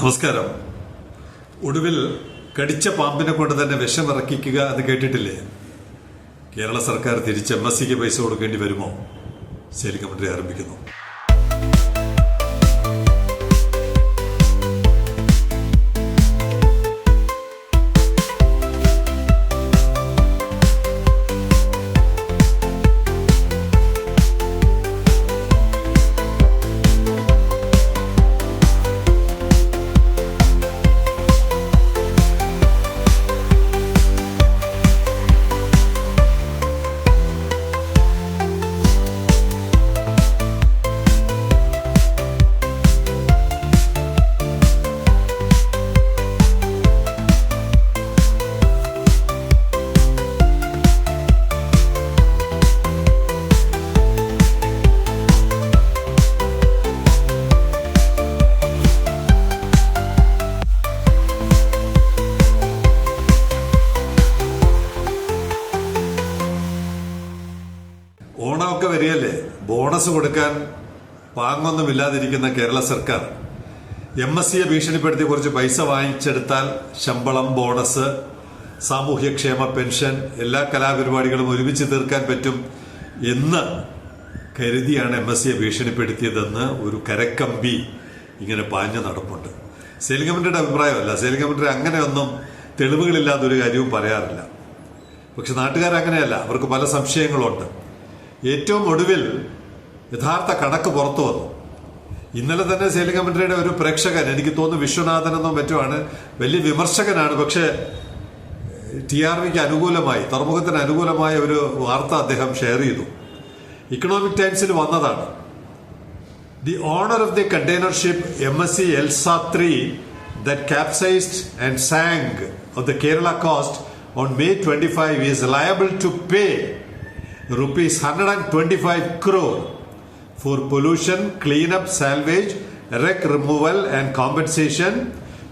നമസ്കാരം. ഒടുവിൽ കടിച്ച പാമ്പിനെ കൊണ്ട് തന്നെ വിഷമിറക്കിക്കുക എന്ന് കേട്ടിട്ടില്ലേ? കേരള സർക്കാർ തിരിച്ച് എം എസ് സിക്ക് പൈസ കൊടുക്കേണ്ടി വരുമോ? ശരി കമന്ററി ആരംഭിക്കുന്നു. ബോണസ് കൊടുക്കാൻ പാങ്ങൊന്നുമില്ലാതിരിക്കുന്ന കേരള സർക്കാർ എം എസ് സിയെ ഭീഷണിപ്പെടുത്തി കുറച്ച് പൈസ വാങ്ങിച്ചെടുത്താൽ ശമ്പളം ബോണസ് സാമൂഹ്യക്ഷേമ പെൻഷൻ എല്ലാ കലാപരിപാടികളും ഒരുമിച്ച് തീർക്കാൻ പറ്റും എന്ന് കരുതിയാണ് എം എസ് സിയെ ഭീഷണിപ്പെടുത്തിയതെന്ന് ഒരു കരക്കമ്പി ഇങ്ങനെ പാഞ്ഞു നടപ്പുണ്ട്. സേലിംഗമന്ത്രിയുടെ അഭിപ്രായമല്ല. സേലിംഗമന്ത്രി അങ്ങനെയൊന്നും തെളിവുകളില്ലാത്ത ഒരു കാര്യവും പറയാറില്ല. പക്ഷെ നാട്ടുകാർ അങ്ങനെയല്ല അവർക്ക് പല സംശയങ്ങളുണ്ട്. ഏറ്റവും ഒടുവിൽ യഥാർത്ഥ കണക്ക് പുറത്തു വന്നു. ഇന്നലെ തന്നെ സേലി മന്ത്രിയുടെ ഒരു പ്രേക്ഷകൻ എനിക്ക് തോന്നുന്നു വിശ്വനാഥൻ എന്നോ മറ്റുമാണ് വലിയ വിമർശകനാണ്. പക്ഷേ ടി ആർ വിക്ക് അനുകൂലമായി തുറമുഖത്തിന് അനുകൂലമായ ഒരു വാർത്ത അദ്ദേഹം ഷെയർ ചെയ്തു. ഇക്കണോമിക് ടൈംസിൽ വന്നതാണ്. The owner of the container ship M S C Elsa three that capsized and sank off the Kerala coast on May twenty five is liable to pay rupees 125 crore. For pollution cleanup salvage wreck removal and compensation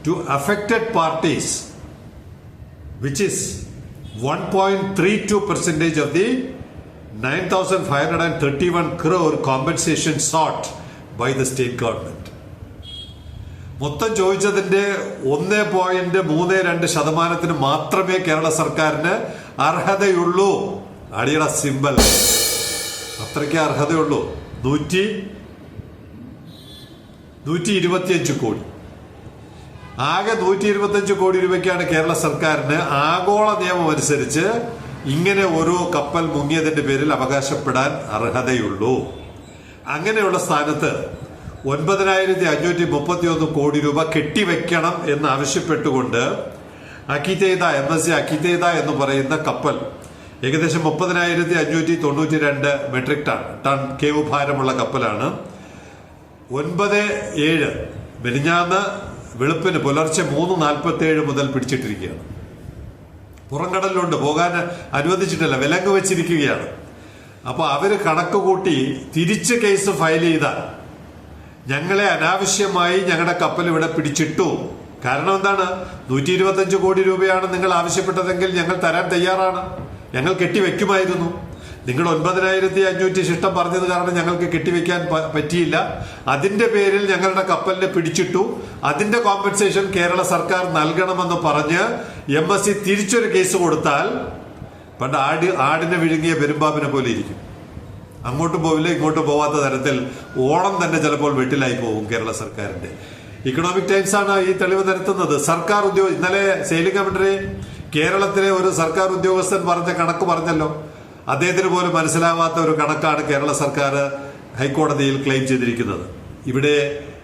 to affected parties which is 1.32 percentage of the 9531 crore compensation sought by the state government മൊത്തം ചോദിച്ചതിന്റെ ഒന്ന് point മൂന്ന് രണ്ട് ശതമാനത്തിന് മാത്രമേ കേരള സർക്കാരിന് അർഹതയുള്ളൂ അടിയുടെ symbol അത്രയ്ക്ക് അർഹതയുള്ളൂ നൂറ്റി നൂറ്റി ഇരുപത്തിയഞ്ച് കോടി. ആകെ നൂറ്റി ഇരുപത്തിയഞ്ച് കോടി രൂപയ്ക്കാണ് കേരള സർക്കാരിന് ആഗോള നിയമം അനുസരിച്ച് ഇങ്ങനെ ഒരു കപ്പൽ മുങ്ങിയതിന്റെ പേരിൽ അവകാശപ്പെടാൻ അർഹതയുള്ളൂ. അങ്ങനെയുള്ള സ്ഥാനത്ത് ഒൻപതിനായിരത്തി അഞ്ഞൂറ്റി മുപ്പത്തി ഒന്ന് കോടി രൂപ കെട്ടിവെക്കണം എന്ന് ആവശ്യപ്പെട്ടുകൊണ്ട് Akiteta M S C Akiteta എന്ന് പറയുന്ന കപ്പൽ ഏകദേശം മുപ്പതിനായിരത്തി അഞ്ഞൂറ്റി തൊണ്ണൂറ്റി രണ്ട് മെട്രിക് ടൺ ടൺ കേവ് ഭാരമുള്ള കപ്പലാണ്. ഒൻപത് ഏഴ് മെലിഞ്ഞാന്ന് വെളുപ്പിന് പുലർച്ചെ മൂന്ന് നാൽപ്പത്തി ഏഴ് മുതൽ പിടിച്ചിട്ടിരിക്കുകയാണ്. പുറംകടലിലുണ്ട് പോകാൻ അനുവദിച്ചിട്ടില്ല വിലങ്ങ് വെച്ചിരിക്കുകയാണ്. അപ്പോൾ അവർ കണക്ക് കൂട്ടി തിരിച്ച് കേസ് ഫയൽ ചെയ്താൽ ഞങ്ങളെ അനാവശ്യമായി ഞങ്ങളുടെ കപ്പൽ ഇവിടെ പിടിച്ചിട്ടു. കാരണം എന്താണ്? നൂറ്റി ഇരുപത്തഞ്ച് കോടി രൂപയാണ് നിങ്ങൾ ആവശ്യപ്പെട്ടതെങ്കിൽ ഞങ്ങൾ തരാൻ തയ്യാറാണ്. ഞങ്ങൾ കെട്ടിവെക്കുമായിരുന്നു. നിങ്ങൾ ഒൻപതിനായിരത്തി അഞ്ഞൂറ്റി ശിഷ്ടം പറഞ്ഞത് കാരണം ഞങ്ങൾക്ക് കെട്ടിവെക്കാൻ പറ്റിയില്ല. അതിന്റെ പേരിൽ ഞങ്ങളുടെ കപ്പലിനെ പിടിച്ചിട്ടു. അതിന്റെ കോമ്പൻസേഷൻ കേരള സർക്കാർ നൽകണമെന്ന് പറഞ്ഞ് എം എസ് സി തിരിച്ചൊരു കേസ് കൊടുത്താൽ പണ്ട് ആടി ആടിനെ വിഴുങ്ങിയ പെരുമ്പാമ്പിനെ പോലെ ഇരിക്കും. അങ്ങോട്ടും പോവില്ല ഇങ്ങോട്ടും പോവാത്ത തരത്തിൽ ഓണം തന്നെ ചിലപ്പോൾ വെട്ടിലായി പോകും കേരള സർക്കാരിന്റെ. ഇക്കണോമിക് ടൈംസ് ആണ് ഈ തെളിവ് നിരത്തുന്നത്. സർക്കാർ ഉദ്യോഗ ഇന്നലെ സെയിലിംഗ് കമന്ററി കേരളത്തിലെ ഒരു സർക്കാർ ഉദ്യോഗസ്ഥൻ പറഞ്ഞ കണക്ക് പറഞ്ഞല്ലോ. അദ്ദേഹത്തിന് പോലും മനസ്സിലാവാത്ത ഒരു കണക്കാണ് കേരള സർക്കാർ ഹൈക്കോടതിയിൽ ക്ലെയിം ചെയ്തിരിക്കുന്നത്. ഇവിടെ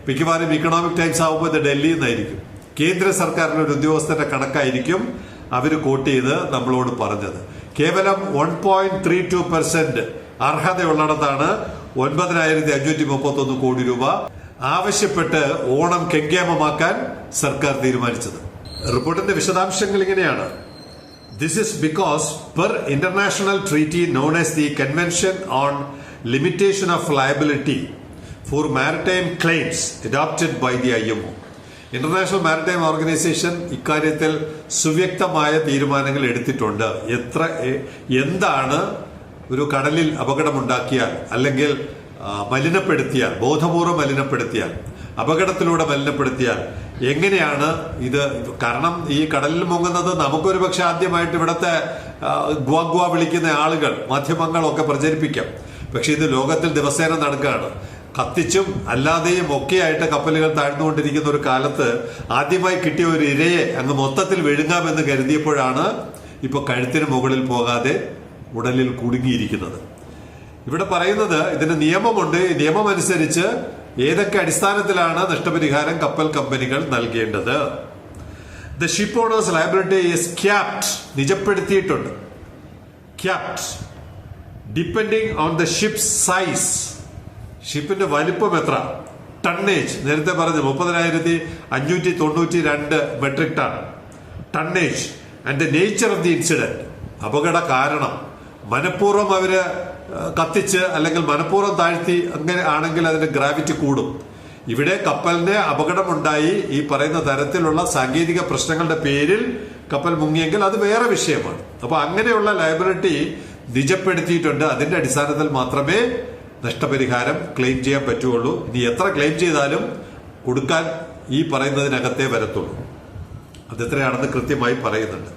മിക്കവാറും ഇക്കണോമിക് ടൈംസ് ആവുമ്പോൾ ഇത് ഡൽഹിയിൽ നിന്നായിരിക്കും. കേന്ദ്ര സർക്കാരിന്റെ ഒരു ഉദ്യോഗസ്ഥന്റെ കണക്കായിരിക്കും അവർ കോട്ട് ചെയ്ത് നമ്മളോട് പറഞ്ഞത്. കേവലം one point three two percent അർഹതയുള്ളിടത്താണ് ഒൻപതിനായിരത്തി അഞ്ഞൂറ്റി മുപ്പത്തി ഒന്ന് കോടി രൂപ ആവശ്യപ്പെട്ട് ഓണം കെങ്കേമമാക്കാൻ സർക്കാർ തീരുമാനിച്ചത്. റിപ്പോർട്ടിന്റെ വിശദാംശങ്ങൾ ഇങ്ങനെയാണ്. This is because, per international treaty known as the Convention on Limitation of Liability for Maritime Claims adopted by the IMO, international maritime organisation ഇക്കാര്യത്തിൽ സുവ്യക്തമായ തീരുമാനങ്ങൾ എടുത്തിട്ടുണ്ട്. എത്ര എന്താണ് ഒരു കടലിൽ അപകടമുണ്ടാക്കിയാൽ അല്ലെങ്കിൽ മലിനപ്പെടുത്തിയാൽ ബോധപൂർവം മലിനപ്പെടുത്തിയാൽ അപകടത്തിലൂടെ മലിനപ്പെടുത്തിയാൽ എങ്ങനെയാണ് ഇത്? കാരണം ഈ കടലിൽ മുങ്ങുന്നത് നമുക്കൊരു പക്ഷെ ആദ്യമായിട്ട് ഇവിടുത്തെ ഗ്വാഗ്വാ ഗ്വാ ഗ്വാ വിളിക്കുന്ന ആളുകൾ മാധ്യമങ്ങളൊക്കെ പ്രചരിപ്പിക്കാം. പക്ഷെ ഇത് ലോകത്തിൽ ദിവസേന നടക്കുകയാണ്. കത്തിച്ചും അല്ലാതെയും ഒക്കെയായിട്ട് കപ്പലുകൾ താഴ്ന്നുകൊണ്ടിരിക്കുന്ന ഒരു കാലത്ത് ആദ്യമായി കിട്ടിയ ഒരു ഇരയെ അങ്ങ് മൊത്തത്തിൽ വിഴുങ്ങാമെന്ന് കരുതിയപ്പോഴാണ് ഇപ്പൊ കഴുത്തിന് മുകളിൽ പോകാതെ ഉടലിൽ കുടുങ്ങിയിരിക്കുന്നത്. ഇവിടെ പറയുന്നത് ഇതിന് നിയമമുണ്ട്. നിയമമനുസരിച്ച് ഏതൊക്കെ അടിസ്ഥാനത്തിലാണ് നഷ്ടപരിഹാരം കപ്പൽ കമ്പനികൾ നൽകേണ്ടത്? The ship owners liability is capped നിജപ്പെടുത്തിയിട്ടുണ്ട്. Capped depending on the ship size ഷിപ്പിന്റെ വലിപ്പം എത്ര? ടണ്ണേജ് നേരത്തെ പറഞ്ഞു മുപ്പതിനായിരത്തി അഞ്ഞൂറ്റി തൊണ്ണൂറ്റി രണ്ട് metric ton tonnage and the nature of the incident അപകട കാരണം. മനഃപൂർവം അവർ കത്തിച്ച് അല്ലെങ്കിൽ മനഃപൂർവം താഴ്ത്തി അങ്ങനെ ആണെങ്കിൽ അതിന്റെ ഗ്രാവിറ്റി കൂടും. ഇവിടെ കപ്പലിന് അപകടമുണ്ടായി ഈ പറയുന്ന തരത്തിലുള്ള സാങ്കേതിക പ്രശ്നങ്ങളുടെ പേരിൽ കപ്പൽ മുങ്ങിയെങ്കിൽ അത് വേറെ വിഷയമാണ്. അപ്പൊ അങ്ങനെയുള്ള ലയബിലിറ്റി നിജപ്പെടുത്തിയിട്ടുണ്ട്. അതിന്റെ അടിസ്ഥാനത്തിൽ മാത്രമേ നഷ്ടപരിഹാരം ക്ലെയിം ചെയ്യാൻ പറ്റുള്ളൂ ഇനി എത്ര ക്ലെയിം ചെയ്താലും കൊടുക്കാൻ ഈ പറയുന്നതിനകത്തേ വരത്തുള്ളൂ. അത് എത്രയാണെന്ന് കൃത്യമായി പറയുന്നുണ്ട്.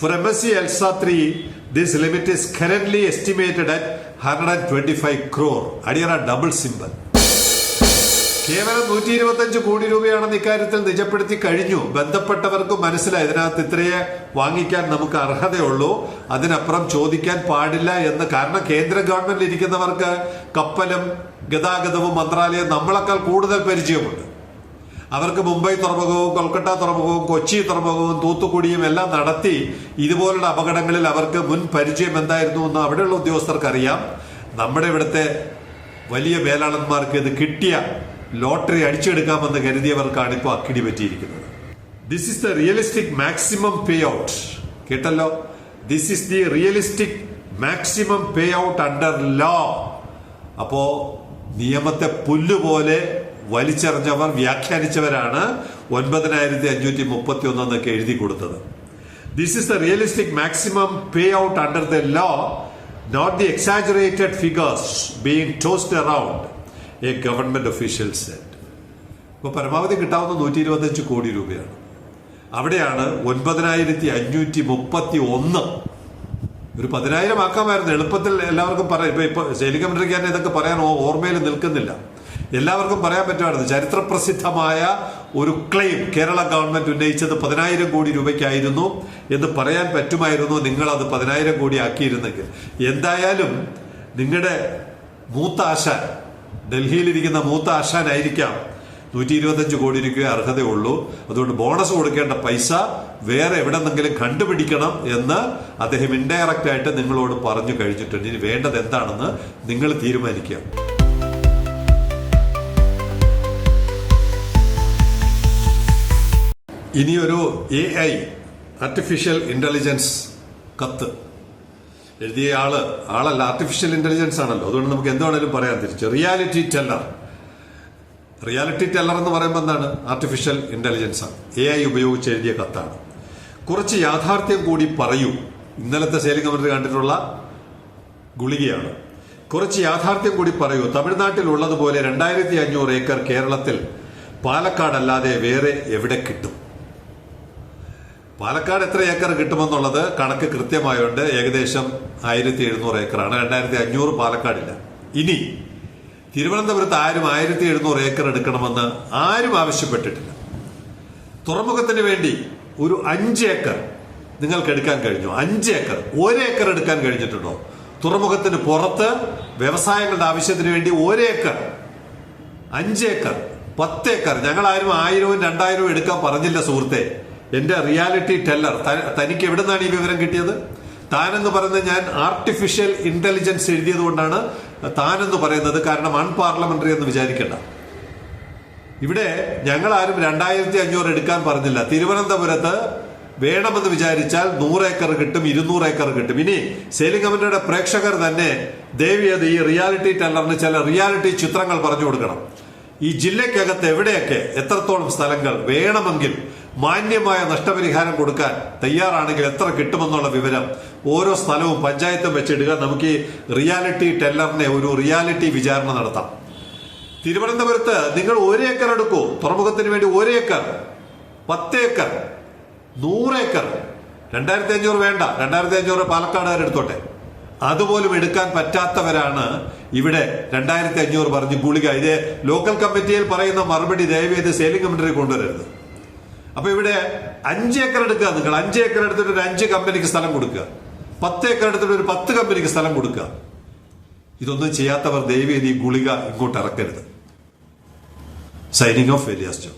Four M S C else three this limit is current estimated at hundred and twenty five crore അടിയറ double symbol കേവലം നൂറ്റി ഇരുപത്തഞ്ച് കോടി രൂപയാണെന്ന് ഇക്കാര്യത്തിൽ നിജപ്പെടുത്തി കഴിഞ്ഞു. ബന്ധപ്പെട്ടവർക്ക് മനസ്സിലായി. ഇതിനകത്ത് ഇത്രയെ വാങ്ങിക്കാൻ നമുക്ക് അർഹതയുള്ളൂ. അതിനപ്പുറം ചോദിക്കാൻ പാടില്ല എന്ന് കാരണം കേന്ദ്ര ഗവൺമെന്റിൽ ഇരിക്കുന്നവർക്ക് കപ്പലും ഗതാഗതവും മന്ത്രാലയം നമ്മളെക്കാൾ കൂടുതൽ പരിചയമുണ്ട്. അവർക്ക് മുംബൈ തുറമുഖവും കൊൽക്കത്ത തുറമുഖവും കൊച്ചി തുറമുഖവും തൂത്തുക്കുടിയും എല്ലാം നടത്തി ഇതുപോലുള്ള അപകടങ്ങളിൽ അവർക്ക് മുൻ പരിചയം എന്തായിരുന്നു എന്ന് അവിടെയുള്ള ഉദ്യോഗസ്ഥർക്കറിയാം. നമ്മുടെ ഇവിടുത്തെ വലിയ വേലാളന്മാർക്ക് ഇത് കിട്ടിയ ലോട്ടറി അടിച്ചെടുക്കാമെന്ന് കരുതിയവർക്കാണ് ഇപ്പോൾ അക്കിടി പറ്റിയിരിക്കുന്നത്. This is the realistic maximum payout കേട്ടല്ലോ? This is the realistic maximum payout under law അപ്പോ നിയമത്തെ പുല്ലുപോലെ വലിച്ചെറിഞ്ഞവർ വ്യാഖ്യാനിച്ചവരാണ് ഒൻപതിനായിരത്തി അഞ്ഞൂറ്റി മുപ്പത്തി ഒന്ന് എന്നൊക്കെ എഴുതി കൊടുത്തത്. This is the realistic maximum payout under the law not the exaggerated figures being tossed around a government official said ഇപ്പൊ പരമാവധി കിട്ടാവുന്ന നൂറ്റി ഇരുപത്തഞ്ച് കോടി രൂപയാണ്. അവിടെയാണ് ഒൻപതിനായിരത്തി അഞ്ഞൂറ്റി മുപ്പത്തി ഒന്ന് ഒരു പതിനായിരം ആക്കാമായിരുന്നു. എളുപ്പത്തിൽ എല്ലാവർക്കും പറയാം ഇപ്പൊ ഇപ്പൊ ശൈലികമന്ത്രിക്കാൻ ഇതൊക്കെ പറയാൻ ഓർമ്മയിൽ നിൽക്കുന്നില്ല. എല്ലാവർക്കും പറയാൻ പറ്റുമായിരുന്നു ചരിത്രപ്രസിദ്ധമായ ഒരു ക്ലെയിം കേരള ഗവൺമെന്റ് ഉന്നയിച്ചത് പതിനായിരം കോടി രൂപയ്ക്കായിരുന്നു എന്ന് പറയാൻ പറ്റുമായിരുന്നു നിങ്ങൾ അത് പതിനായിരം കോടി ആക്കിയിരുന്നെങ്കിൽ. എന്തായാലും നിങ്ങളുടെ മൂത്ത ആശാൻ ഡൽഹിയിലിരിക്കുന്ന മൂത്ത ആശാനായിരിക്കാം. നൂറ്റി ഇരുപത്തഞ്ച് കോടി രൂപ അർഹതയുള്ളൂ അതുകൊണ്ട് ബോണസ് കൊടുക്കേണ്ട പൈസ വേറെ എവിടെ നിന്നെങ്കിലും കണ്ടുപിടിക്കണം എന്ന് അദ്ദേഹം ഇൻഡയറക്റ്റ് ആയിട്ട് നിങ്ങളോട് പറഞ്ഞു കഴിഞ്ഞിട്ടുണ്ട്. ഇനി വേണ്ടത് എന്താണെന്ന് നിങ്ങൾ തീരുമാനിക്കുക. ഇനിയൊരു എ ഐ ആർട്ടിഫിഷ്യൽ ഇന്റലിജൻസ് കത്ത്. എഴുതിയ ആൾ ആളല്ല ആർട്ടിഫിഷ്യൽ ഇന്റലിജൻസ് ആണല്ലോ. അതുകൊണ്ട് നമുക്ക് എന്താണേലും പറയാൻ തിരിച്ചു. റിയാലിറ്റി ടെല്ലർ റിയാലിറ്റി ടെല്ലർ എന്ന് പറയുമ്പോൾ എന്താണ്? ആർട്ടിഫിഷ്യൽ ഇന്റലിജൻസ് ആണ്. എ ഐ ഉപയോഗിച്ച് എഴുതിയ കത്താണ്. കുറച്ച് യാഥാർത്ഥ്യം കൂടി പറയൂ. ഇന്നലത്തെ സേലിംഗ് കമ്മിറ്റി കണ്ടിട്ടുള്ള ഗുളികയാണ്. കുറച്ച് യാഥാർത്ഥ്യം കൂടി പറയൂ. തമിഴ്നാട്ടിൽ ഉള്ളതുപോലെ രണ്ടായിരത്തി അഞ്ഞൂറ് ഏക്കർ കേരളത്തിൽ പാലക്കാടല്ലാതെ വേറെ എവിടെ കിട്ടും? പാലക്കാട് എത്ര ഏക്കർ കിട്ടുമെന്നുള്ളത് കണക്ക് കൃത്യമായുണ്ട് ഏകദേശം ആയിരത്തി എഴുന്നൂറ് ഏക്കറാണ്. രണ്ടായിരത്തി അഞ്ഞൂറ് പാലക്കാടില്ല. ഇനി തിരുവനന്തപുരത്ത് ആരും ആയിരത്തി എഴുന്നൂറ് ഏക്കർ എടുക്കണമെന്ന് ആരും ആവശ്യപ്പെട്ടിട്ടില്ല. തുറമുഖത്തിന് വേണ്ടി ഒരു അഞ്ച് ഏക്കർ നിങ്ങൾക്ക് എടുക്കാൻ കഴിഞ്ഞു? അഞ്ച് ഏക്കർ. ഒരു ഏക്കർ എടുക്കാൻ കഴിഞ്ഞിട്ടുണ്ടോ? തുറമുഖത്തിന് പുറത്ത് വ്യവസായങ്ങളുടെ ആവശ്യത്തിന് വേണ്ടി ഒരു ഏക്കർ. അഞ്ച് ഏക്കർ. പത്ത് ഏക്കർ. ഞങ്ങൾ ആരും ആയിരവും രണ്ടായിരവും എടുക്കാൻ പറഞ്ഞില്ല സുഹൃത്തെ. എന്റെ റിയാലിറ്റി ടെല്ലർ തനിക്ക് എവിടെ നിന്നാണ് ഈ വിവരം കിട്ടിയത്? താനെന്ന് പറയുന്നത് ഞാൻ ആർട്ടിഫിഷ്യൽ ഇന്റലിജൻസ് എഴുതിയത് കൊണ്ടാണ്. താനെന്ന് പറയുന്നത് കാരണം അൺപാർലമെന്ററി എന്ന് വിചാരിക്കേണ്ട. ഇവിടെ ഞങ്ങൾ ആരും രണ്ടായിരത്തി അഞ്ഞൂറ് എടുക്കാൻ പറഞ്ഞില്ല. തിരുവനന്തപുരത്ത് വേണമെന്ന് വിചാരിച്ചാൽ നൂറ് ഏക്കർ കിട്ടും ഇരുന്നൂറ് ഏക്കർ കിട്ടും. ഇനി സേലിംഗ് കമ്മിറ്റിയുടെ പ്രേക്ഷകർ തന്നെ ദേവിയത് ഈ റിയാലിറ്റി ടെല്ലറിന് ചില റിയാലിറ്റി ചിത്രങ്ങൾ പറഞ്ഞു കൊടുക്കണം. ഈ ജില്ലയ്ക്കകത്ത് എവിടെയൊക്കെ എത്രത്തോളം സ്ഥലങ്ങൾ വേണമെങ്കിൽ മാന്യമായ നഷ്ടപരിഹാരം കൊടുക്കാൻ തയ്യാറാണെങ്കിൽ എത്ര കിട്ടുമെന്നുള്ള വിവരം ഓരോ സ്ഥലവും പഞ്ചായത്തും വെച്ചിടുക. നമുക്ക് ഈ റിയാലിറ്റി ടെല്ലറിനെ ഒരു റിയാലിറ്റി വിചാരണ നടത്താം. തിരുവനന്തപുരത്ത് നിങ്ങൾ ഒരു ഏക്കർ എടുക്കൂ. തുറമുഖത്തിന് വേണ്ടി ഒരു ഏക്കർ പത്ത് ഏക്കർ നൂറേക്കർ രണ്ടായിരത്തി അഞ്ഞൂറ് വേണ്ട. രണ്ടായിരത്തി അഞ്ഞൂറ് പാലക്കാടുകാർ എടുത്തോട്ടെ. അതുപോലും എടുക്കാൻ പറ്റാത്തവരാണ് ഇവിടെ രണ്ടായിരത്തി അഞ്ഞൂറ് പറഞ്ഞ് ഗുളിക. ഇത് ലോക്കൽ കമ്മിറ്റിയിൽ പറയുന്ന മറുപടി ദയവേത് സെയിലിംഗ് കമ്മിറ്ററി കൊണ്ടുവരരുത്. അപ്പൊ ഇവിടെ അഞ്ച് ഏക്കർ എടുക്കുക നിങ്ങൾ. അഞ്ച് ഏക്കർ എടുത്തിട്ട് ഒരു അഞ്ച് കമ്പനിക്ക് സ്ഥലം കൊടുക്കുക. പത്ത് ഏക്കർ എടുത്തിട്ട് ഒരു പത്ത് കമ്പനിക്ക് സ്ഥലം കൊടുക്കുക. ഇതൊന്നും ചെയ്യാത്തവർ ദൈവം ഈ ഗുളിക ഇങ്ങോട്ട് ഇറക്കരുത്. Signing off Elias John